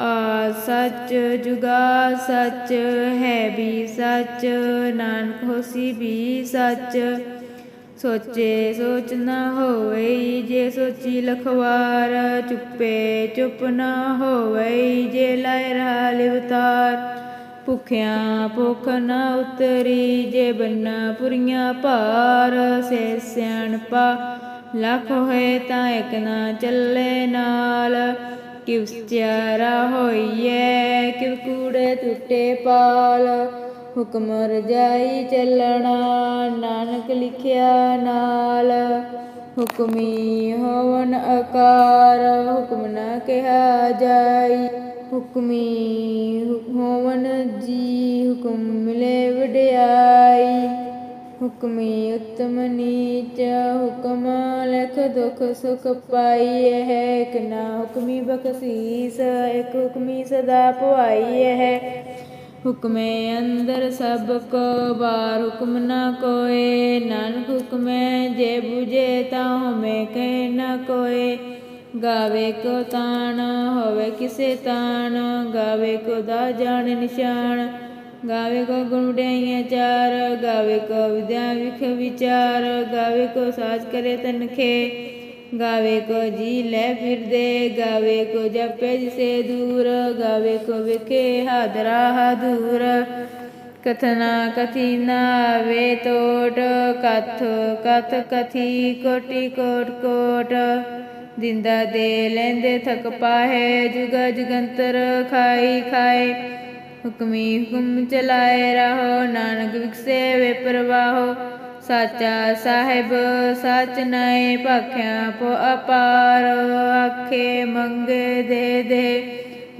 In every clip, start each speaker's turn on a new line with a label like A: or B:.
A: ਆ ਸੱਚ ਜੁਗਾ ਸੱਚ ਹੈ ਵੀ ਸੱਚ, ਨਾਨਕ ਹੋਸੀ ਵੀ ਸੱਚ। ਸੋਚੇ ਸੋਚ ਨਾ ਹੋਵੇ ਜੇ ਸੋਚੀ ਲਖਵਾਰ, ਚੁੱਪੇ ਚੁੱਪ ਨਾ ਹੋਵੇ ਜੇ ਲਾਇ ਰਹਾ ਲਿਵਤਾਰ। ਭੁਖਿਆਂ ਭੁਖ ਨਾ ਉਤਰੀ ਜੇ ਬੰਨਾ ਪੁਰੀਆਂ ਭਾਰ, ਸੇ ਸਿਆਣਪਾ, ਲੱਖ ਹੋਏ ਤਾਂ ਇੱਕ ਨਾ ਚੱਲੇ ਨਾਲ। ਕਿਵ ਸਚਿਆਰਾ ਹੋਈਐ ਕਿਵ ਕੂੜੇ ਟੁੱਟੇ ਪਾਲ। ਹੁਕਮ ਰਜਾਈ ਚੱਲਣਾ, ਨਾਨਕ ਲਿਖਿਆ ਨਾਲ। ਹੁਕਮੀ ਹੋਵਨ ਆਕਾਰ, ਹੁਕਮ ਨਾ ਕਿਹਾ ਜਾਈ। ਹੁਕਮੀ ਹੋਵਨ ਜੀ, ਹੁਕਮ ਮਿਲੇ ਵਡਿਆਈ ਹੁਕਮੀ ਉਤਮ ਨੀਚ, ਹੁਕਮ ਲਖ ਦੁਖ ਸੁਖ ਪਾਈ ਹੈ। ਇਕ ਨਾ ਹੁਕਮੀ ਬਖਸ਼ੀਸ, ਇਕ ਹੁਕਮੀ ਸਦਾ ਪੁਆਈ ਹੈ। ਹੁਕਮੇ ਅੰਦਰ ਸਭ ਕੋ ਬਾਰ ਹੁਕਮ ਨਾ ਕੋਏ, ਨਾਨਕ ਹੁਕਮੇ ਜੇ 부ਜੇ ਤਾਂ ਹਮੇ ਕਹਿ ਨਾ ਕੋਏ। ਗਾਵੇ ਕੋ ਤਾਣ, ਹੋਵੇ ਕਿਸੇ ਤਾਣ, ਗਾਵੇ ਕੋ ਦਾ ਜਾਣ ਨਿਸ਼ਾਨ। ਗਾਵੇ ਕੋ ਗੁਣ ਚਾਰ, ਗਾਵੇ ਕੋ ਵਿਦਿਆ ਵਿਖ ਵਿਚਾਰ, ਗਾਵੇ ਕੋ ਸਾਜ ਕਰੇ ਤਨਖੇ, ਗਾਵੇ ਕੋ ਜੀ ਲੈ ਫਿਰਦੇ, ਗਾਵੇ ਕੋ ਜਪੇ ਜਿਸੇ ਦੂਰ, ਗਾਵੇ ਕੋ ਵਿਖੇ ਹਾਦਰਾ ਹਦੂਰ। ਕਥਨਾ ਕਥੀ ਨਾ ਵੇ ਤੋਟ, ਕਥ ਕਥ ਕਥੀ ਕੋਟੀ ਕੋਟ ਕੋਟ। ਦਿੰਦਾ ਦੇ ਲੈਂਦੇ ਥਕ ਪਾਹੇ, ਜੁਗ ਜਗੰਤਰ ਖਾਈ ਖਾਏ। ਹੁਕਮੀ ਹੁਕਮ ਚਲਾਏ ਰਹੋ, ਨਾਨਕ ਵਿਖਸੇ ਵੇ ਪ੍ਰਵਾਹੋ। ਸਾਚਾ ਸਾਹਿਬ, ਸਚ ਨਾਏ ਭਾਖਿਆ ਪੋ ਅਪਾਰ। ਆਖੇ ਮੰਗੇ ਦੇ ਦੇ,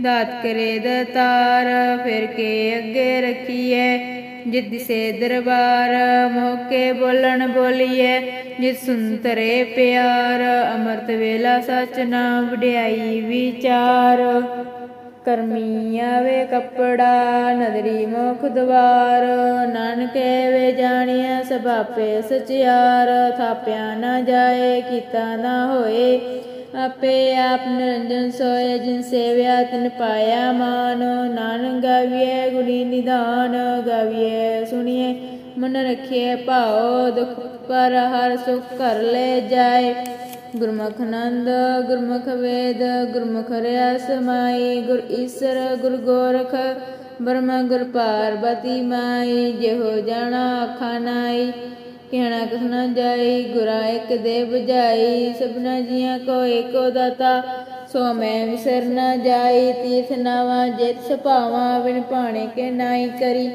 A: ਦਾਤ ਕਰੇ ਦਤਾਰ। ਫਿਰ ਕੇ ਅੱਗੇ ਰਖੀਐ, ਜਿਤ ਸੇ ਦਰਬਾਰ। ਮੋਕੇ ਬੋਲਣ ਬੋਲੀਏ ਜਿਤ ਸੁੰਤਰੇ ਪਿਆਰ। ਅਮਰਤ ਵੇਲਾ ਸਚ ਨਾਮ ਵਡਿਆਈ ਵਿਚਾਰ। ਕਰਮੀ ਆਵੇ ਕੱਪੜਾ, ਨਦਰੀ ਮੁਖ ਦਵਾਰ। ਨਾਨਕੇ ਵੇ ਜਾਣਿਆ ਸਭ ਸਚਿਆਰ। ਥਾਪਿਆ ਨਾ ਜਾਏ, ਕੀਤਾ ਨਾ ਹੋਏ। ਆਪੇ ਆਪ ਨਿਰੰਜਨ ਸੋਏ, ਜਿਨ ਸੇਵਿਆ ਤਿਨ ਪਾਇਆ ਮਾਨ। ਨਾਨਕ ਗਾਵੀਏ ਗੁਣੀ ਨਿਦਾਨ ਗਾਵੀਏ ਸੁਣੀਏ ਮਨ ਰਖੀਏ ਭਾਉ। ਦੁਖ ਪਰ ਹਰ ਸੁਖ ਕਰ ਲੈ ਜਾਏ। ਗੁਰਮੁਖ ਨੰਦ ਗੁਰਮੁਖ ਵੇਦ, ਗੁਰਮੁਖ ਰਿਆ ਸਮਾਈ ਗੁਰ ਈਸਰ, ਗੁਰ ਗੋਰਖ, ਬ੍ਰਹਮ, ਗੁਰ ਪਾਰਬਤੀ ਮਾਈ, ਜਿਹੋ ਜਾਣਾ ਆਖਾ ਨਾਈ, ਕਹਿਣਾ ਕਸ ਜਾਈ, ਗੁਰਾ ਇੱਕ ਦੇ ਬੁਝਾਈ ਸਭਨਾ ਜੀਆਂ ਕੋ ਏਕੋ ਦਾਤਾ, ਸੋ ਮੈਂ ਵਿਸਰ ਨਾ ਜਾਈ, ਤੀਰਥ ਨਾਵਾ ਜਿਤ ਸੁਭਾਵਾ ਵਿਣ ਭਾਣੇ ਕੇ ਨਾਈ ਕਰੀ।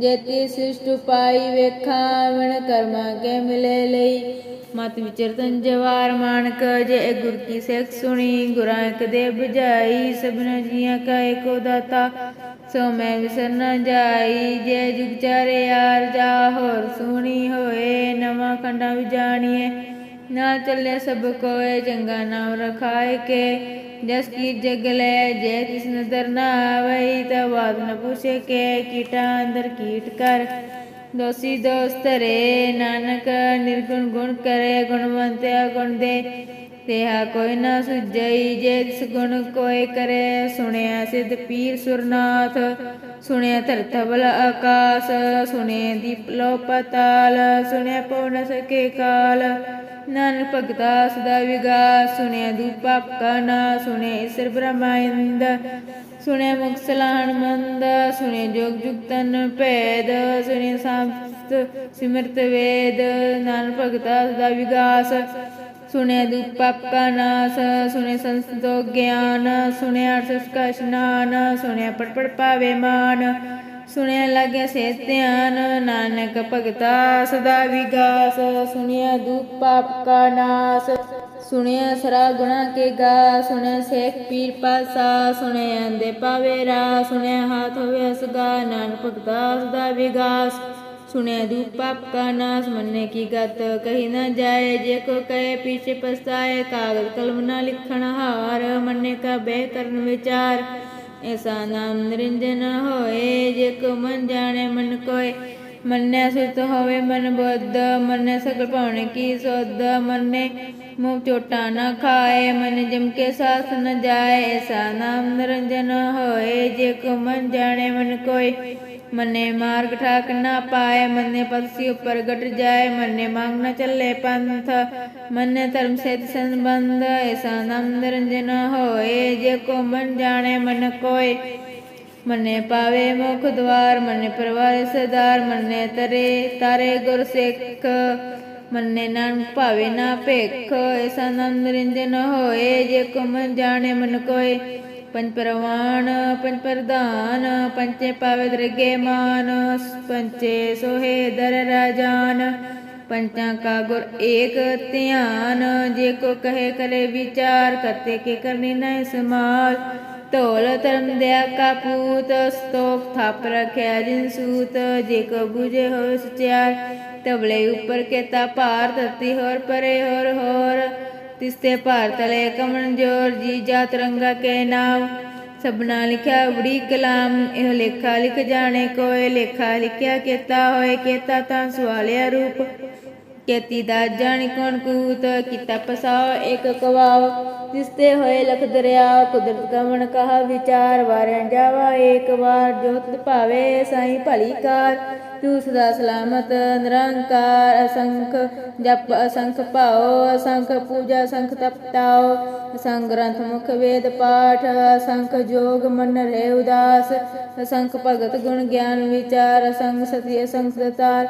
A: ਜੇਤੀ ਸਿਸ਼ਟ ਪਾਈ ਵੇਖਾਂ ਕਰਮਾ ਕੇ ਮਿਲੇ ਲਈ। ਮਤ ਵਿਚਰਤਨ ਜਵਾਰ ਮਾਨਕ, ਜੇ ਗੁਰ ਕੀ ਸਿੱਖ ਸੁਣੀ, ਗੁਰਾਂ ਇੱਕ ਦੇ ਬੁਝਾਈ, ਸਭਨਾ ਜੀਆਂ ਕਾ ਏਕੋ ਦਾਤਾ। ਸੋ ਮੈਂ ਵਿਸਰ ਨਾ ਜਾਈ, ਜੇ ਜੁਗ ਚਾਰੇ ਯਾਰ ਜਾ ਹੋਰ ਸੁਣੀ ਹੋਏ, ਨਵਾਂ ਖੰਡਾ ਵੀ ਜਾਣੀਏ ਨਾ ਚੱਲੇ ਸਭ ਕੋਏ, ਚੰਗਾ ਨਾਮ ਰਖਾਏ ਕੇ। ਜਸ ਕੀ ਜਗ ਲੈ, ਜੇ ਤਿਸ ਨਦਰ ਨਾ ਆਵਈ, ਤਾ ਬਾਤ ਨ ਪੁੱਛੇ ਕੇ। ਕੀਟਾ ਅੰਦਰ ਕੀਟ ਕਰ। ਦੋਸੀ ਦੋਸਤ ਰੇ, ਨਾਨਕ, ਨਿਰਗੁਣ ਗੁਣ ਕਰੇ ਗੁਣਵੰਤਿਆ ਗੁਣ ਦੇ। ਤੇਹਾ ਕੋਈ ਨਾ ਸੁਜਈ ਜੇ ਤਿਸ ਗੁਣ ਕੋਈ ਕਰੇ, ਸੁਣਿਆ ਸਿਧ ਪੀਰ ਸੁਰਨਾਥ, ਸੁਣਿਆ ਧਰਤ ਆਕਾਸ, ਸੁਣਿਆ ਦੀਪ ਲੋ ਪਤਾਲ, ਸੁਣਿਆ ਪਉ ਨ ਸਕੇ ਕਾਲ। ਨਾਨ ਭਗਤਾ ਸਦਾ ਵਿਗਾਸ, ਸੁਣਿਆ ਦੂਪਾਪ ਕਾ ਨਾ ਸੁਣਿਆ ਈਸ਼ਰ ਬ੍ਰਹਮਾਇੰਦ ਸੁਣਿਆ ਮੁਖ ਸਲਾਹਣ ਮੰਦ, ਸੁਣਿਆ ਜੋਗ ਜੁਗਤਨ ਭੇਦ, ਸੁਣਿਆ ਸਾਮਤ ਸਿਮਰਤ ਵੇਦ। ਨਾਨਕ ਭਗਤਾ ਸਦਾ ਵਿਗਾਸ ਸੁਣਿਆ ਦੁਖ ਪਾਪ ਕਾ ਨਾਸ ਸੁਣਿਆ ਸੰਸਤੋ ਗਿਆਨ ਸੁਣਿਆ ਅਰਥ ਕਾ ਇਸ਼ਨਾਨ ਸੁਣਿਆ ਪੜ ਪੜ ਪਾਵੇ ਮਾਨ ਸੁਣਿਆ ਲਾਗਿਆ ਸੇ ਧਿਆਨ, ਨਾਨਕ ਭਗਤਾ ਸਦਾ ਵਿਗਾਸ ਸੁਣਿਆ ਦੁਖ ਪਾਪ ਕਾ ਨਾਸ ਸੁਣਿਆ ਸਰਾ ਗੁਣਾ ਕੇ ਗਾ ਸੁਣਿਆ ਸੇਖ ਪੀਰ ਪਾਸਾ ਸੁਣਿਆ ਅੰਦੇ ਪਾਵੇ ਰਾ ਸੁਣਿਆ ਹਾਥ ਹੋਵੇ ਅਸਗਾ, ਨਾਨਕ ਭਗਤਾ ਸਦਾ ਵਿਗਾਸ। ਸੁਣਿਆ ਦੂਪ ਪਾਪ ਕਾ ਨਾਸ, ਮੰਨੇ ਕੀ ਗਤ? ਕਹੀ ਨਾ ਜਾਏ, ਜੇ ਕੋ ਕਹੇ, ਪੀਛੇ ਪਛਤਾਏ, ਕਾਗਜ਼ ਕਲਮ ਨਾ ਲਿਖਣ ਹਾਰ, ਮੰਨੇ ਕਾ ਬਹਿ ਕਰਨ ਵਿਚਾਰ। ਐਸਾ ਨਾਮ ਨਿਰੰਜਨ ਹੋਏ, ਜੇ ਕੋ ਮਨ ਜਾਣੇ ਮਨ ਕੋਏ। ਮੰਨੈ ਸੁਰਤ ਹੋਵੇ ਮਨ ਬੁੱਧ, ਮੰਨੈ ਸਗਲ ਭਾਵਨ ਕੀ ਸੁਧ। ਮੰਨੇ ਮੂੰਹ ਚੋਟਾ ਨਾ ਖਾਏ, ਮਨ ਜਮ ਕੇ ਸਾਥ ਨ ਜਾਏ। ਐਸਾ ਨਾਮ ਨਿਰੰਜਨ ਹੋਏ, ਜੇ ਕੋ ਮਨ ਜਾਣੇ ਮਨ ਕੋਏ। ਮੰਨੇ ਮਾਰਗ ਠਾਕ ਨਾ ਪਾਏ, ਮੰਨੇ ਪਤਸੀ ਉੱਪਰ ਗਟ ਜਾਏ, ਮੰਨੇ ਮੰਗ ਨ ਚੱਲੇ ਪੰਥ, ਮੰਨੇ ਧਰਮ ਸੇਤ ਸੰਬੰਧ, ਐਸਾ ਨਾਮ ਨਿਰੰਜਨ ਹੋਏ, ਜੇ ਕੋ ਮਨ ਜਾਣੇ ਮਨ ਕੋਏ। ਮੰਨੇ ਪਾਵੇ ਮੁਖ ਦਵਾਰ, ਮੰਨੇ ਪਰਵਾਰੇ ਸਰਦਾਰ, ਮੰਨੇ ਤਰੇ ਤਾਰੇ ਗੁਰ ਸਿੱਖ। ਮੰਨੇ ਨਾਨਕ ਭਾਵੇ ਨਾ ਭੇਖ, ਐਸਾ ਨਾਮ ਨਿਰੰਜਨ ਹੋਏ, ਜੇ ਕੋ ਮਨ ਜਾਣੇ ਮਨ ਕੋਏ। ਪੰਜ ਪ੍ਰਵਾਨ ਪੰਜ ਪ੍ਰਧਾਨ, ਪੰਚੇ ਪਾਵੇ ਦਰਗੇ ਮਾਨ, ਪੰਚੇ ਸੋਹੇ ਦਰ ਰਾਜਾਨ। ਪੰਚਾਂ ਕਾ ਗੁਰ ਏਕ ਧਿਆਨ, ਜੇ ਕੋ ਕਹੇ ਕਰੇ ਵਿਚਾਰ, ਕਰਤੇ ਕੇ ਕਰਨੀ ਨੈ ਸਮਾਲ। ਢੋਲ ਧਰਮ ਦਿਆ ਕਾ ਪੂਤ, ਸਤੋਖ ਥਾਪ ਰਖਿਆ ਜਿਨ ਸੂਤ, ਜੇ ਕੋ ਬੁਝੇ ਹੋ ਸਚਿਆਰ ਤਬਲੇ ਉੱਪਰ ਕੇਤਾ ਭਾਰ, ਧਰਤੀ ਹੋਰ ਪਰੇ ਹੋਰ ਹੋਰ। ਤਿਸਤੇ ਭਾਰ ਤਲੇ ਕਮਨ ਜੋਰ ਜੀ ਜਾਤ ਕੇ ਨਾਮ ਸਭਨਾ ਲਿਖਿਆ ਉੜੀ ਕਲਾਮ, ਇਹ ਲੇਖਾ ਲਿਖ ਜਾਣੇ ਕੋਏ, ਲੇਖਾ ਲਿਖਿਆ ਕੇਤਾ ਹੋਏ, ਕੇਤਾ ਤਾਂ ਸਵਾਲਿਆ ਰੂਪ। ਕੇਤੀ ਦਾ ਜਾਣ ਕੌਣ ਕੂਤ, ਕੀਤਾ ਪਸਾਓ ਇੱਕ ਕਵਾਓ ਤਿਸਤੇ ਹੋਏ ਲਖ ਦਰਿਆ ਕੁਦਰਤ ਕਮਣ ਕਹਾ ਵਿਚਾਰ, ਵਾਰਿਆ ਜਾਵਾ ਏਕ ਵਾਰ, ਜੋਤ ਭਾਵੇ ਸਾਈ ਭਲੀ ਕਾਰ। ਤੂੰ ਸਦਾ ਸਲਾਮਤ, ਨਿਰੰਕਾਰ ਅਸੰਖ, ਜਪ ਅਸੰਖ ਭਾਉ, ਅਸੰਖ ਪੂਜਾ ਅਸੰਖ ਤਪਤਾਉ, ਅਸੰਖ ਗ੍ਰੰਥ ਮੁਖ ਵੇਦ ਪਾਠ, ਅਸੰਖ ਜੋਗ ਮਨ ਰਹਿ ਉਦਾਸ, ਅਸੰਖ ਭਗਤ ਗੁਣ ਗਿਆਨ ਵਿਚਾਰ, ਅਸੰਖ ਸਤੀ ਅਸੰਖ ਦਤਾਰ,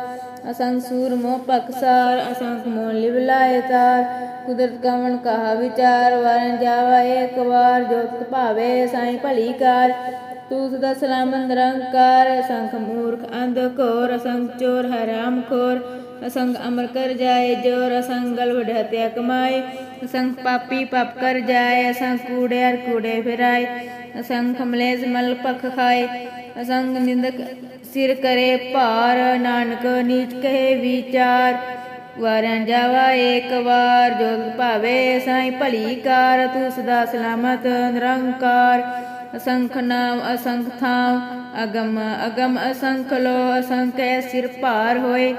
A: ਅਸੰਖ ਸੂਰ ਮੋਹ ਪਕਸਾਰ ਅਸੰਖ ਮੋਹ ਲਿਵ ਲਾਏ ਤਾਰ, ਕੁਦਰਤ ਕਵਣ ਕਹਾ ਵਿਚਾਰ, ਵਾਰਨ ਜਾਵਾ ਏਕ ਵਾਰ, ਜੋਤ ਭਾਵੇ ਸਾਈ ਭਲੀ ਕਾਰ ਤੂੰ ਸਦਾ ਸਲਾਮ ਨਿਰੰਕਾਰ, ਅਸੰਖ ਮੂਰਖ ਅੰਧ ਘੋਰ, ਅਸੰਖ ਚੋਰ ਹਰਾਮ ਖੋਰ ਅਸੰਗ ਅਮਰ ਕਰ ਜਾਏ ਜੋਰ, ਅਸੰਖ ਗਲ ਹਤਿਆ ਕਮਾਏ ਅਸੰਗ ਪਾਪੀ ਪਾਪ ਕਰ ਜਾਏ ਅਸੰਗ ਕੂੜੇ ਅਰ ਕੂੜੇ ਫਿਰਾਏ, ਅਸੰਖ ਮਲੇਜ ਮਲ ਪਖ ਖਾਏ ਅਸੰਗ ਨਿੰਦਕ ਸਿਰ ਕਰੇ ਭਾਰ, ਨਾਨਕ ਨੀਚ ਕਹੇ ਵਿਚਾਰ ਵਾਰਾਂ ਜਾਵਾ ਏਕ ਵਾਰ, ਜੋਗ ਭਾਵੇ ਸਾਈ ਭਲੀ ਕਾਰ, ਤੂੰ ਸਦਾ ਸਲਾਮਤ ਨਿਰੰਕਾਰ। ਅਸੰਖ ਨਾਮ ਅਸੰਖ ਥਾਮ ਅਗਮ ਅਗਮ ਅਸੰਖ ਲੋ ਅਸੰਖ ਐ ਸਿਰ ਭਾਰ ਹੋਏ।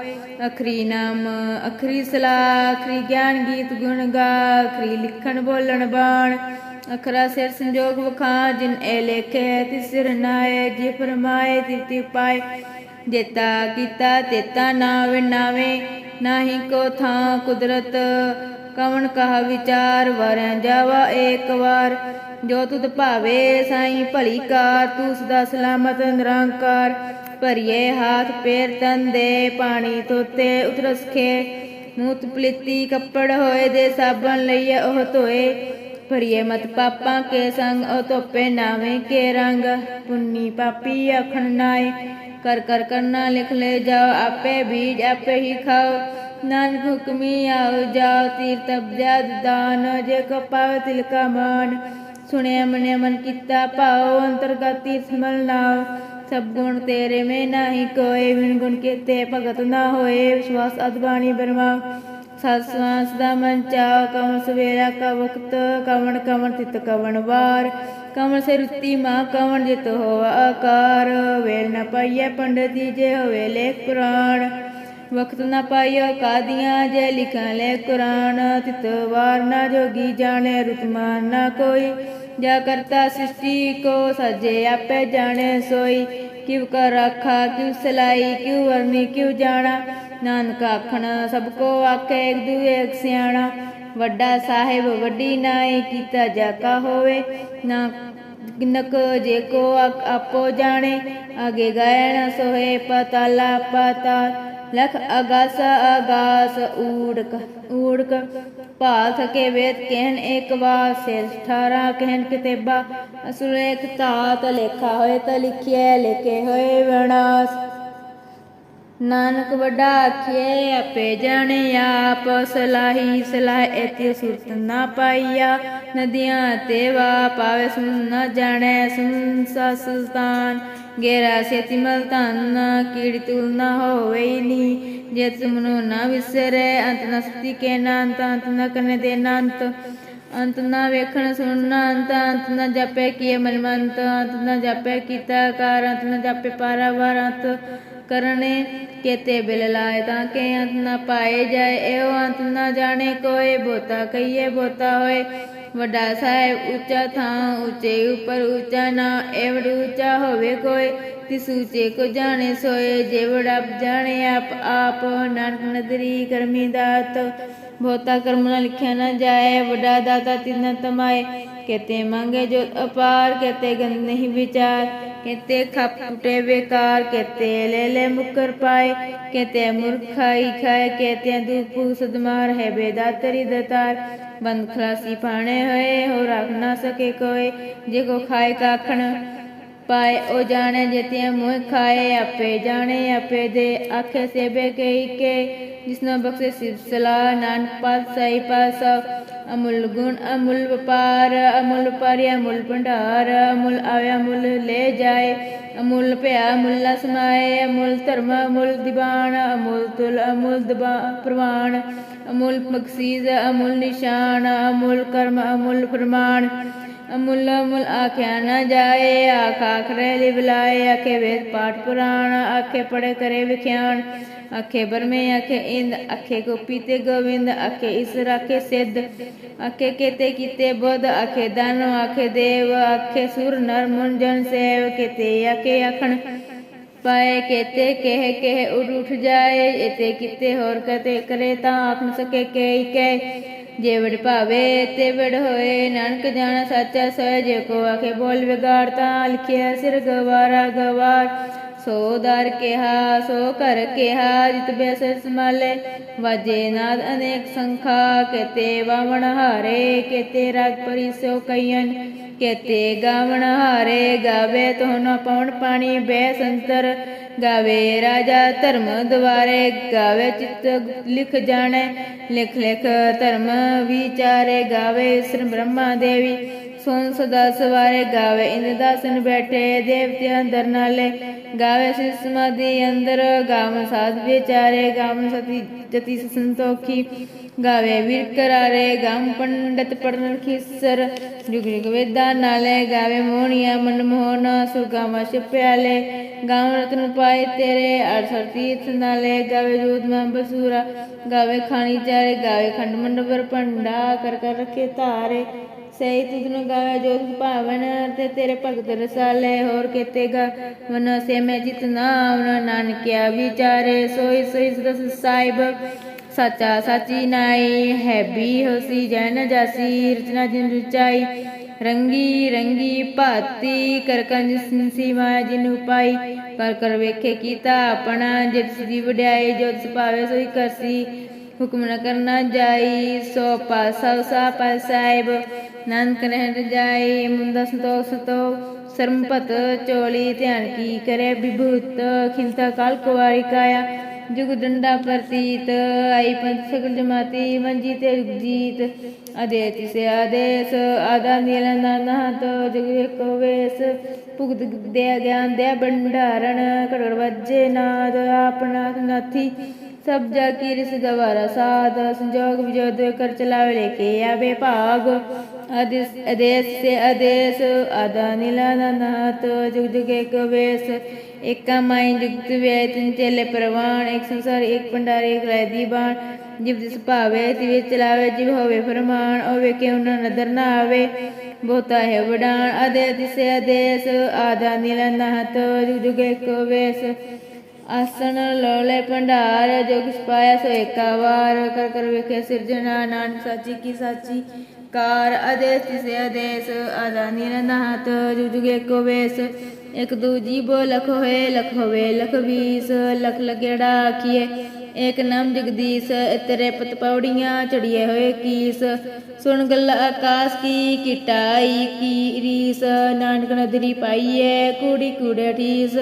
A: ਅਖਰੀ ਨਾਮ, ਅਖਰੀ ਸਲਾਹ, ਅਖਰੀ ਗਿਆਨ ਗੀਤ ਗੁਣ ਗਾ, ਅਖਰੀ ਲਿਖਣ ਬੋਲਣ ਬਾਣ। ਅਖਰਾ ਸਿਰ ਸੰਜੋਗ ਵਖਾ, ਜਿਨ ਐ ਲੇਖੇ, ਤਿਸ ਸਿਰ ਨਾਏ, ਜੇ ਫਰਮਾਏ ਤਿਤੀ ਪਾਏ। ਜੇਤਾ ਕੀਤਾ, ਤੇਤਾ ਨਾ ਵਿਨਾਵੇ ਨਾਹੀ ਕੋ ਥਾਂ ਕੁਦਰਤ। ਕਵਣ ਕਹਾ ਵਿਚਾਰ ਵਰੈ ਜਾਵਾ ਏਕ ਵਾਰ। ਜੋ ਤੁਧ ਭਾਵੇ ਸਾਈ ਭਲੀ ਕਾਰ ਤੂੰ ਸਦਾ ਸਲਾਮਤ ਨਿਰੰਕਾਰ। ਭਰੀਏ ਹਾਥ ਪੈਰ ਤਨ ਦੇ ਪਾਣੀ ਤੋਤੇ ਉਤਰਸ ਮੂਤ ਪਲੀਤੀ ਕੱਪੜ ਹੋਏ ਦੇ ਸਾਬਣ ਲਈਏ ਉਹ ਧੋਏ। ਭਰੀਏ ਮਤ ਪਾਪਾਂ ਕੇ ਸੰਗ, ਉਹ ਧੋਪੇ ਨਾਵੇਂ ਕੇ ਰੰਗ। ਪੁੰਨੀ ਪਾਪੀ ਅਖਣ ਨਾਏ, ਕਰ ਕਰ ਕਰਨਾ ਲਿਖ ਲੈ ਜਾਓ, ਆਪੇ ਬੀਜ ਆਪੇ ਹੀ ਖਾਓ। ਨਾਨਕ ਹੁਕਮੀ ਆਓ, ਜਾਓ, ਤੀਰਥ ਅਬਜਦ ਦਾਨ, ਜੇ ਕੋ ਤਿਲਕਾ ਮਾਨ ਸੁਣਿਆ ਮਨਿਆ ਮਨ ਕੀਤਾ ਭਾਉ ਅੰਤਰਗਤ ਤੀਰਥ ਮਲ ਨਾਉ ਸਭ ਗੁਣ ਤੇਰੇ ਮੈਂ ਨਾਹੀ ਕੋਏ ਵਿਣ ਗੁਣ ਕੀਤੇ ਭਗਤ ਨਾ ਹੋਏ। ਵਿਸ਼ਵਾਸ ਅਦਬਾਣੀ ਬਰਮਾ। ਸਤ ਸਵਾਸ ਦਾ ਮਨ ਚਾਉ ਕਵਣ ਸਵੇਰਾ ਕਾ ਵਕਤ, ਕਵਣ ਕਵਣ ਤਿਤ ਕਵਣ ਵਾਰ। ਕਵਣ ਸੇ ਰੁੱਤੀ ਮਾ, ਕਵਣ ਜਿਤ ਹੋਵਾ ਆਕਾਰ। ਵੇਲ ਨ ਪੰਡਤ ਜੀ, ਜੇ ਹੋਵੇ ਲੇਖ ਪੁਰਾਣ। ਵਕਤ ਨਾ ਪਾਈਓ ਕਾਦੀਆਂ ਜੇ ਲਿਖਾਂ ਲੈ ਕੁਰਾਨ, ਤਿਤ ਵਾਰ ਨਾ ਜੋਗੀ ਜਾਣੇ ਰੁਤਮਾਨ ਨਾ ਕੋਈ। ਜਾ ਕਰਤਾ ਸ੍ਰਿਸ਼ਟੀ ਕੋ ਸਜੇ ਆਪੇ ਜਾਣੇ ਸੋਈ। ਕਿਵ ਕਰ ਰਾਖਾ ਕਿਵ ਸਲਾਈ, ਕਿਵ ਵਰਨੀ, ਕਿਵ ਜਾਣਾ। ਨਾਨਕ ਆਖਣ, ਸਭ ਕੋ ਆਖੇ ਇੱਕ ਦੂਏ ਇੱਕ ਸਿਆਣਾ। ਵੱਡਾ ਸਾਹਿਬ ਵੱਡੀ ਨਾਈ, ਕੀਤਾ ਜਾਕਾ ਹੋਵੇ। ਨਾ ਨਕ ਜੇ ਕੋ ਆਪੋ ਜਾਣੇ। ਅਗੇ ਗਾਇਣ ਸੋਏ ਪਤਾਲਾ ਪਤਾਲ। ਲਖ ਅਗਾਸ ਅਗਾਸ ਊੜਕ ਊੜਕ ਭਾਲ ਥਕੇ ਵੇਦ ਕਹਿਨ ਇੱਕ ਵਾਰ ਸਿਰ ਠਾਰਾ ਕਹਿਨ ਕਿਤੇਬਾ, ਅਸੁਰ ਇੱਕ ਤਾਤ ਲੇਖਾ ਹੋਏ ਤਾਂ ਲਿਖਿਆ ਲਿਖੇ ਹੋਏ ਵਿਨਾਸ਼। ਨਾਨਕ ਵੱਡਾ ਆਖੀਏ ਆਪੇ ਜਾਣੇ ਆਪ। ਸਲਾਹੀ ਸਲਾਹ ਇਤਿ ਸੁਰਤ ਨਾ ਪਾਈਆ। ਨਦੀਆਂ ਤੇ ਵਾ ਪਾਵੇ ਸੁਨ ਨਾ ਜਾਣੈ ਸੁਨ ਸਸਤਾਨ ਗੇਰਾ ਸੇਤੀ ਮਲ ਤਨ ਕੀੜੀ ਤੁਲ ਨਾ ਹੋਵੇ ਨੀ। ਜੇ ਤੁਮਨੋ ਨਾ ਵਿਸਰੇ, ਅੰਤ ਨਾ ਸਤੀ ਕੇ ਨਾ ਅੰਤ ਅੰਤ ਨ ਕਰਨੇ ਦੇ ਨਾ ਅੰਤ ਅੰਤ ਨਾ ਵੇਖਣ ਸੁਣਨਾ ਅੰਤ ਅੰਤ ਨਾ ਜਪੇ ਕੀਏ ਮਨਮੰਤ ਅੰਤ ਨਾ ਜਪੇ ਕੀਤਾ ਕਾਰ, ਅੰਤ ਨਾ ਜਪੇ ਪਾਰਾਵਾਰ ਅੰਤ। ਕਰਨੇ, ਕੇਤੇ ਬਿਲ ਲਾਏ ਤਾਂ ਕੇ ਅੰਤ ਨਾ ਪਾਏ ਜਾਏ? ਇਹੋ ਅੰਤ ਨਾ ਜਾਣੇ ਕੋਏ ਬੋਤਾ ਕਹੀਏ ਬੋਤਾ ਹੋਏ। ਵੱਡਾ ਸਾਹਿਬ ਉੱਚਾ ਥਾਂ, ਉੱਚੇ ਉੱਪਰ ਉੱਚਾ ਨਾ ਏਵੜ ਉੱਚਾ ਹੋਵੇ ਕੋਈ ਤਿਸ ਉੱਚੇ ਕੋ ਜਾਣੇ ਸੋਏ ਜੇਵੜ ਆਪ ਜਾਣੇ ਆਪ ਆਪ ਨਾਨਕ ਨਦਰੀ ਕਰਮੀ ਦਾਤ। ਬਹੁਤਾ ਕਰਮ ਨਾ ਲਿਖਿਆ ਨਾ ਜਾਏ, ਵੱਡਾ ਦਾਤਾ ਤਿਨ ਤਮਾਏ। ਕੇਤੇ ਮੰਗੇ ਜੋ ਅਪਾਰ, ਕੇਤੇ ਗੰਦ ਨਹੀਂ ਵਿਚਾਰ, ਕੇਤੇ ਖਪ ਟੁਟੇ ਬੇਕਾਰ, ਕੇਤੇ ਲੈ ਲੈ ਮੁਕਰ ਪਾਏ, ਕੇਤੇ ਮੁਰਖਾਈ ਖਾਏ, ਕੇਤੇ ਦੁਪੂ ਸਦਮਾਰ ਹੈ ਬੇਦਾਤਰੀ ਦਤਾਰ। ਬੰਦ ਖਲਾਸੀ ਪਾਣੇ ਹੋਏ ਹੋ ਰੱਖ ਨਾ ਸਕੇ ਕੋਈ, ਜੇ ਕੋ ਖਾਏ ਕਾਖਣ ਪਾਏ, ਉਹ ਜਾਣੇ ਜਿਤੇ ਮੋਹ ਖਾਏ, ਆਪੇ ਜਾਣੇ, ਆਪੇ ਦੇ ਆਖੇ ਸੇਬੇ ਕੇ ਕੇ। ਜਿਸਨੋ ਬਖਸ਼ੇ ਸਿਫ ਸਲਾ ਨਾਨਕ ਪਾਤ ਸਹੀ ਪਾਸ ਅਮੁੱਲ ਗੁਣ, ਅਮੁੱਲ ਵਪਾਰ, ਅਮੁੱਲ ਵਪਾਰੀ ਅਮੁੱਲ ਭੰਡਾਰ। ਅਮੁੱਲ ਆਵੇ, ਅਮੁੱਲ ਲੈ ਜਾਏ। ਅਮੁੱਲ ਭਿਆ ਮੁੱਲਾ ਸਮਾਏ। ਅਮੁੱਲ ਧਰਮ, ਅਮੁੱਲ ਦੀਵਾਨ। ਅਮੁੱਲ ਤੁਲ, ਅਮੁੱਲ ਦਬਾ, ਪ੍ਰਵਾਨ। ਅਮੁੱਲ ਬਖਸ਼ੀਸ ਅਮੁੱਲ ਨਿਸ਼ਾਨ। ਅਮੁੱਲ ਕਰਮ, ਅਮੁੱਲ ਫਰਮਾਨ। ਅਮੁੱਲ ਅਮੁੱਲ ਆਖਿਆ ਨਾ ਜਾਏ, ਆਖ ਆਖਰੇ ਲਿਵਲਾਏ ਆਖੇ ਵੇਦ ਪਾਠ ਪੁਰਾਣ, ਆਖੇ ਪੜੇ ਕਰੇ ਵਿਖਿਆਨ ਆਖੇ ਬਰਮੇ, ਆਖੇ ਇੰਦ, ਆਖੇ ਗੋਪੀ ਤੇ ਗੋਵਿੰਦ, ਆਖੇ ਇਸ ਰਾਖੇ ਸਿੱਧ, ਆਖੇ ਕੇਤੇ ਕੀਤੇ ਬੁੱਧ, ਆਖੇ ਦਾਨਵ ਆਖੇ ਦੇਵ, ਆਖੇ ਸੁਰ, ਨਰ, ਮੁਨ, ਜਨ, ਸੇਵ, ਕੇਤੇ ਆਖੇ ਆਖਣ, ਪਾਏ ਕੇਤੇ ਕਹਿ ਕਹਿ ਉਡ ਉਠ ਜਾਏ, ਇਤੇ ਕੀਤੇ ਹੋਰ ਕਤੇ ਕਰੇ ਤਾਂ ਆਖ ਸਕੇ ਕਈ ਕਹਿ। ਜੇ ਵਡ ਭਾਵੇ ਤੇ ਵਡ ਹੋਏ, ਨਾਨਕ ਜਾਣਾ ਸੱਚਾ ਸੋਇ ਜੇ ਕੋ ਆਖੇ ਬੋਲ ਵਿਗਾੜ ਤਾਂ ਲਿਖਿਆ ਸਿਰ ਗਵਾਰਾ ਗਵਾਰ। ਸੋ ਦਰ ਕਿਹਾ, ਸੋ ਕਰ ਕਿਹਾ, ਜਿਤ ਬਿਸ ਸਮਾਲੇ ਵਾਜੇ ਨਾਦ ਅਨੇਕ ਸੰਖਾ ਕੇਤੇ ਵਾਵਣ ਹਾਰੇ ਕੇਤੇ ਰਾਗ ਪਰੀ ਸੋ ਕਈਨ ਕੇਤੇ ਗਾਵਣ ਹਾਰੇ, ਗਾਵੇ ਤੋਨ ਪਉਣ ਪਾਣੀ ਬੈ ਸੰਤਰ। ਗਾਵੇ ਰਾਜਾ ਧਰਮ ਦੁਆਰੇ, ਗਾਵੇ ਚਿਤ ਲਿਖ ਜਾਣੈ, ਲਿਖ ਲਿਖ ਧਰਮ ਵਿਚਾਰੇ, ਗਾਵੇ ਸ੍ਰੀ ਬ੍ਰਹਮਾ ਦੇਵੀ, ਸੋਨ ਸਦਾ ਸਵਾਰੇ, ਗਾਵੇ ਇੰਦ ਦਾਸਨ ਬੈਠੇ ਦੇਵਤਿਆਂ ਅੰਦਰ ਨਾਲੇ ਗਾਵੇ ਸਿ ਸਮਾਧੀ ਅੰਦਰ ਗਾਵ ਸਾਧ ਵਿਚਾਰੇ ਗਾਵ ਸਤੀ ਜਤੀ ਸੰਤੋਖੀ। ਗਾਵੇ ਵੀਰ ਕਰਾਰੇ ਗਾਮ ਪੰਡਤ ਪੜਨ ਖਿਸਰ। ਜੁਗ ਜੁਗ ਵੇਦਾਂ ਨਾਲੇ, ਗਾਵੇ ਮੋਹਣੀਆ ਮਨ ਮੋਹਨ ਸੁਰਗਾਵਾ ਛਪਿਆਲੇ ਗਾਮ ਰਤਨ ਪਾਏ ਤੇਰੇ ਅਰਸਰ ਤੀਰਥ ਨਾਲੇ, ਗਾਵੇ ਜੋਤ ਮਾ ਬਸੂਰਾ। ਗਾਵੇ ਖਾਣੀ ਚਾਰੇ, ਗਾਵੇ ਖੰਡ ਮੰਡਪਰ ਪੰਡਾ ਕਰ ਕਰ ਰਖੇ ਧਾਰੇ। ਸਹੀ ਤੁਧਨੁ ਗਾਵੇ ਜੋਤ ਭਾਵਨ ਤੇ ਤੇਰੇ ਭਗਤ ਰਸਾਲੇ, ਹੋਰ ਕੀਤੇ ਗਾ। ਮਨ ਸੇ ਮੈਂ ਜਿਤ ਨਾਮ ਨਾਨਕਿਆ ਵਿਚਾਰੇ, ਸੋਈ ਸੋਈ ਸਦਸ ਸਾਹਿਬ। ਸੱਚਾ ਸਾਚੀ ਨਾਈ ਹੈ ਵੀ ਹੋਸੀ, ਜਨ ਜਾਸੀ, ਰਚਨਾ ਜਿਨ ਰਚਾਈ। ਰੰਗੀ ਰੰਗੀ ਭਾਤੀ, ਕਰ ਕੰਜ ਸਿੰਸੀ ਮਾਇਆ ਜਿਨ ਉਪਾਈ। ਕਰ ਕਰ ਵੇਖੇ ਕੀਤਾ ਆਪਣਾ, ਜਿਤ ਦੀ ਵਡਿਆਈ, ਜੋ ਤਿਸ ਭਾਵੇ ਸੋਈ ਕਰਸੀ। ਹੁਕਮ ਨ ਕਰਨਾ ਜਾਈ, ਸੋ ਪਾਸਾ ਸਾ ਪਾਸ ਨਾਨਕ ਰਹਿ ਜਾਈ ਮੁੰਦਾ ਸੰਤੋਖ ਸਤੋ। ਸਰਮਪਤ ਚੋਲੀ ਧਿਆਨ ਕੀ ਕਰੇ ਵਿਭੂਤ ਖਿੰਤਾ ਕਾਲ ਕੁਵਾਰੀ ਕਾਇਆ। ਜੁਗ ਡੰਡਾ ਪ੍ਰਤੀਤ, ਆਈ ਪੰਥ ਸਗਲ ਜਮਾਤੀ ਮੰਜੀ ਤੇ ਜੀਤ। ਅਦੇ ਤਿਸੇ ਆਦੇਸ, ਆਦਾ ਨੀਲ ਨਾਤ ਜੁਗ ਏਕੋ ਵੇਸ। ਭੁਗਤ ਦੇ ਗਿਆਨ ਦੇ ਭੰਡਾਰਣ ਕੜੜ ਵੱਜੇ ਨਾਦ, ਆਪਣਾ ਨਾਥੀ ਸਭ ਜਾ ਕੀ ਰਿਸ ਗਵਾਰਾ ਸਾਧ ਸੰਜੋਗ ਵਿਜੋਦ ਕਰ ਚਲਾਵੇ ਲੈ ਕੇ ਆਵੇ ਭਾਗ। ਅਦੇਸ ਅਦੇਸ ਸੇ ਅਦੇਸ, ਆਦਾ ਨੀਲਾ ਨਾਤ ਜੁਗ ਜੁਗ ਏਕ ਵੇਸ। ਏਕਾ ਮਾਈ ਜੁਗਤ ਵੇ ਤਿਨ ਚੇਲੇ ਪ੍ਰਵਾਨ ਇੱਕ ਸੰਸਾਰ ਇੱਕ ਭੰਡਾਰੇ ਇੱਕ ਰਾਇ ਦੀ ਬਾਣ। ਜਿਵ ਜਿਸ ਭਾਵੇ, ਤਿਵੇ ਚਲਾਵੇ, ਜਿਵ ਹੋਵੇ ਫਰਮਾਨ, ਹੋਵੇ ਕਿ ਉਹਨਾਂ ਨਦਰ ਬਹੁਤਾ ਹੈ ਵਡਾਣ ਅਦੇ ਤਿਸੇ ਅਦੇਸ ਆਦਾ ਨੀਲਾ ਨਾਤ ਜੁਗ ਵੇਸ। ਆਸਣ ਲੋਲੇ ਭੰਡਾਰ, ਜੋ ਕਿਸ ਸੋ ਏਕਾ ਵਾਰ। ਕਰ ਕਰ ਵੇਖੇ ਸਿਰਜਣਾ ਨਾਨਕ ਸਾਚੀ ਕੀ ਸਾਚੀ ਕਾਰ। ਅਦੇਸ ਤਿਸੇ ਅਦੇਸ ਆਦਾ ਨੀਲਾ ਨਾਤ ਜੁਗ ਵੇਸ। ਇਕ ਦੂਜੀ ਬੋ ਲਖ ਹੋਏ ਲਖ ਹੋਵੇ ਲਖ ਵੀਸ ਲਖ ਲਗੇੜਾ ਆਖੀਏ ਏਕ ਨਾਮ ਜਗਦੀਸ਼ ਤੇਰੇ ਪਤ ਪੌੜੀਆਂ ਚੜੀਏ ਹੋਏ ਕੀਸ ਸੁਣ ਗੱਲ ਆਕਾਸ਼ ਕੀ ਕਿਟਾਈ ਕੀ ਰੀਸ ਨਾਨਕ ਨਦਰੀ ਪਾਈਏ ਕੂੜੀ ਕੂੜੇ ਠੀਸ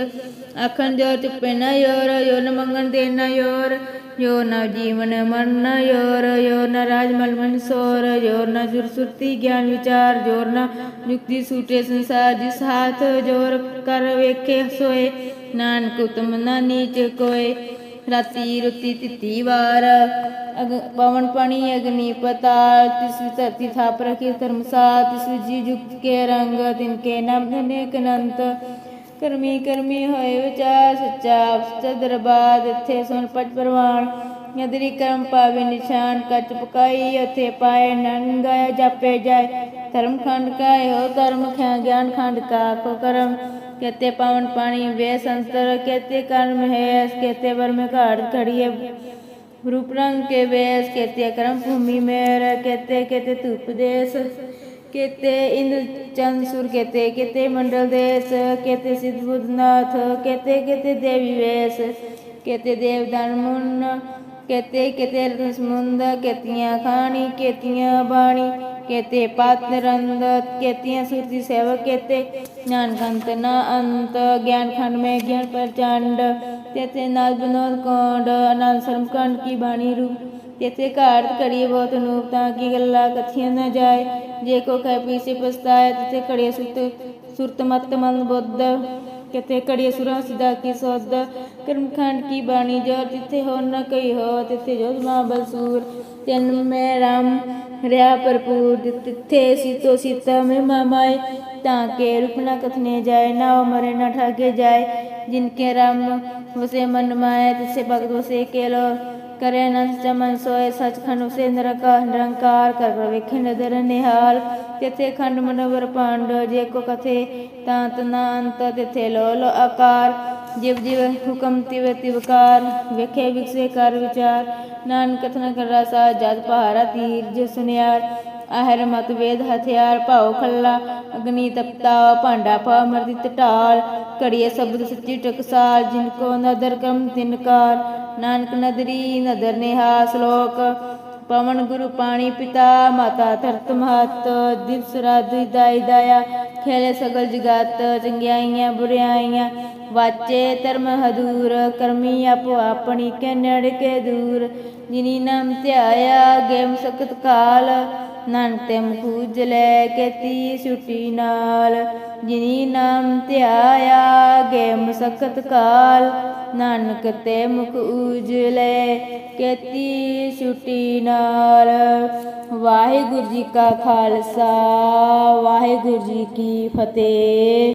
A: ਆਖਣ ਜੋ ਚੁੱਪੇ ਨਾ ਯੋਰ ਯੋ ਮੰਗਣ ਦੇ ਨਾ ਯੋਰ ਯੋ ਨ ਜੀਵਨ ਮਰਨ ਯੋਰ ਯੋ ਨ ਰਾਜ ਮਲ ਮਨ ਸੋਰ ਯੋ ਨ ਜੁਰ ਸੁਰਤੀ ਗਿਆਨ ਵਿਚਾਰ ਜੋਰ ਨ ਯੁਕਤੀ ਸੂਟੇ ਸੰਸਾਰ ਜਿਸ ਹਾਥ ਜੋਰ ਕਰ ਵੇਖੇ ਸੋਏ ਨਾਨਕ ਉਤਮ ਨਾ ਨੀਚ ਕੋਏ ਰਾਤੀ ਰੁਤੀ ਤਿਤੀ ਵਾਰ ਅਗ ਪਵਨ ਪਾਣੀ ਅਗਨੀ ਪਤਾਲ ਤਿਸ ਵਿ ਧਰਤੀ ਥਾਪ ਰਖੀ ਧਰਮਸਾਲ ਤਿਸ ਵਿ ਜੀ ਜੁਗਤ ਕੇ ਰੰਗ ਤਿਨ ਕੇ ਨਾਮ ਅਨੇਕ ਅਨੰਤ ਕਰਮੀ ਕਰਮੀ ਹੋਏ ਵਿਚਾਰ ਸੱਚਾ ਸੱਚਾ ਦਰਬਾਰ ਇੱਥੇ ਸੁਣ ਪਜ ਪਰਵਾਨ ਯਦਰੀ ਕਰਮ ਪਾਵੇ ਨਿਸ਼ਾਨ, ਕੱਚ ਪਕਾਈ, ਉਥੇ ਪਾਏ ਨੰਗਾ ਜਾਪੇ ਜਾਏ। ਧਰਮ ਖੰਡ ਕਾ ਹੋ ਧਰਮ ਖਿਆ ਗਿਆਨ ਖੰਡ ਕਾ ਕੋ ਕਰਮ। ਕਹਤੇ ਪਾਵਨ ਪਾਣੀ ਵੇ ਸੰਸਤਰ ਕਹਤੇ ਕਰਮ ਹੈ ਇਸ ਕਹਤੇ ਵਰ ਮੈਂ ਘਾੜ ਖੜੀਏ ਰੂਪ ਰੰਗ ਕੇ ਵੇਸ ਕਹਤੇ ਕਰਮ ਭੂਮੀ ਮੇਰ ਕਹਤੇ ਕਹਤੇ ਧੂਪ ਦੇਸ। ਕੇਤੇ ਇੰਦਰਚੰਦ ਸੁਰ ਕੇਤੇ ਕੇਤੇ ਮੰਡਲ ਦੇਸ ਕੇਤੇ ਸਿੱਧ ਬੁੱਧਨਾਥ ਕੇਤੇ ਕੇਤੇ ਦੇਵੀ ਵੇਸ ਕੇਤੇ ਦੇਵਦਾਨ ਮੁੰਨ ਕੇਤੇ ਕੇਤੇ ਰਸਮੁੰਦ ਕੇਤੀਆਂ ਖਾਣੀ ਕੇਤੀਆਂ ਬਾਣੀ ਕੇਤੇ ਪਾਤ ਨਿਰੰਦ ਕੇਤੀਆਂ ਸੁਰਤੀ ਸੇਵਕ ਕੇਤੇ ਗਿਆਨ ਕੰਤ ਨਾ ਅੰਤ ਗਿਆਨ ਖੰਡ ਮੈਂ ਗਿਆਨ ਪ੍ਰਚੰਡ ਤੇਤੇ ਨਾਲ ਬਨੋਦ ਕੋਂਡ ਅਨੰਦ ਸਰਮ ਕੰਡ ਕੀ ਬਾਣੀ ਰੂਪ ਤੇਤੇ ਘਾਟ ਕਰੀਏ ਬਹੁਤ ਨੂਪ ਤਾਂ ਕਿ ਗੱਲਾਂ ਕਥੀਆਂ ਨਾ ਜਾਏ। ਜੇ ਕੋ ਕਹਿ ਪੀਸੇ ਪਸਤਾਏ ਤੇਤੇ ਘੜੇ ਸੁਤ ਸੁਰਤ ਮਤ ਮਨ ਬੁੱਧ। ਕਿਤੇ ਕੜੀ ਸੁਰਾਂ ਸਿਦਾ ਕੀ ਸੋਦ ਕਰਮਖੰਡ ਕੀ ਬਾਣੀ ਜੋ ਤਿੱਥੇ ਹੋ ਨਾ ਕਈ ਹੋ ਤਿੱਥੇ ਜੋ ਮਾ ਬਸੂਰ ਤਨ ਮੈਂ ਰਾਮ, ਰਿਆ ਭਰਪੂਰ। ਤਿੱਥੇ ਸੀਤੋ ਸੀਤਾ ਮੈਂ ਮਾਮਾਏ, ਤਾਂ ਕੇ ਰੂਪ ਨ ਕਥਨੇ ਜਾਏ, ਨਾ ਮਰੇ ਨਾ ਠਾਗੇ ਜਾਏ। ਜਿਨਕੇ ਰਾਮ ਵਸੇ ਮਨ ਮਾਏ, ਤਿਸੇ ਭਗਤ ਵਸੇ ਕੇ ਕਰੇ ਨੰਦ ਚਮਨ ਸੋਏ ਸਚਖੰਡ ਉਸੇ ਨਿਰਕਾ ਨਿਰੰਕਾਰ ਕਰ ਕਰ ਨਦਰ ਨਿਹਾਲ, ਤਿਥੇ ਖੰਡ ਮਨਵਰ ਪਾਂਡ ਜੇ ਕੋ ਕਥੇ ਤਾਂਤ ਨਾ ਅੰਤ ਤਿਥੇ ਲੋ ਲੋ ਆਕਾਰ, ਜਿਵ ਜਿਵ ਹੁਕਮ ਤਿਵ ਤਿਵਕਾਰ ਵੇਖੇ ਵਿਕਸੇ ਕਰ ਵਿਚਾਰ, ਨਾਨਕ ਕਥਨ ਕਰ ਰਸਾ ਜਦ ਪਹਾਰਾ ਤੀਰ, ਜੇ ਸੁਨਿਆਰ ਆਹਰ ਮਤ ਵੇਦ ਹਥਿਆਰ ਭਾਉ ਖੱਲਾ, ਅਗਨੀ ਤਪਤਾ, ਭਾਂਡਾ ਪਾ ਮਰਦਿਤ ਢਾਲ ਕੜੀਏ ਸ਼ਬਦ ਸੱਚੀ ਟਕਸਾਲ, ਜਿਨ ਕੋ ਨਦਰ ਕਮ ਤਿਨਕਾਰ ਨਾਨਕ ਨਦਰੀ ਨਦਰ ਨਿਹਾ ਸ਼ਲੋਕ, ਪਵਨ ਗੁਰੂ ਪਾਣੀ ਪਿਤਾ, ਮਾਤਾ ਧਰਤ ਮਹਤ, ਦਿਵਸ ਰਾਤ ਦਾਈ ਦਾਇਆ, ਖੇਲੇ ਸਗਲ ਜਗਤ, ਚੰਗਿਆਈਆਂ ਬੁਰਿਆਈਆਂ, ਵਾਚੇ ਧਰਮ ਹਦੂਰ, ਕਰਮੀ ਆਪੋ ਆਪਣੀ ਕੇ ਨੜ ਕੇ ਦੂਰ। ਜਿਨੀ ਨਾਮ ਧਿਆਇਆ, ਗੇਮ ਸ਼ਕਤ ਕਾਲ ਨਾਨਕ ਤੇ ਮੁਖ ਲੈ ਕੇਤੀ ਛੁਟੀ ਨਾਲ। ਜਿਨੀ ਨਾਮ ਧਿਆਇਆ, ਗੇਮ ਸਖਤ ਕਾਲ। ਨਾਨਕ ਤੇ ਮੁਖ ਉਜਲੇ ਕੇਤੀ ਛੁੱਟੀ ਨਾਲ। ਵਾਹਿਗੁਰੂ ਜੀ ਕਾ ਖਾਲਸਾ, ਵਾਹਿਗੁਰੂ ਜੀ ਕੀ ਫਤਿਹ।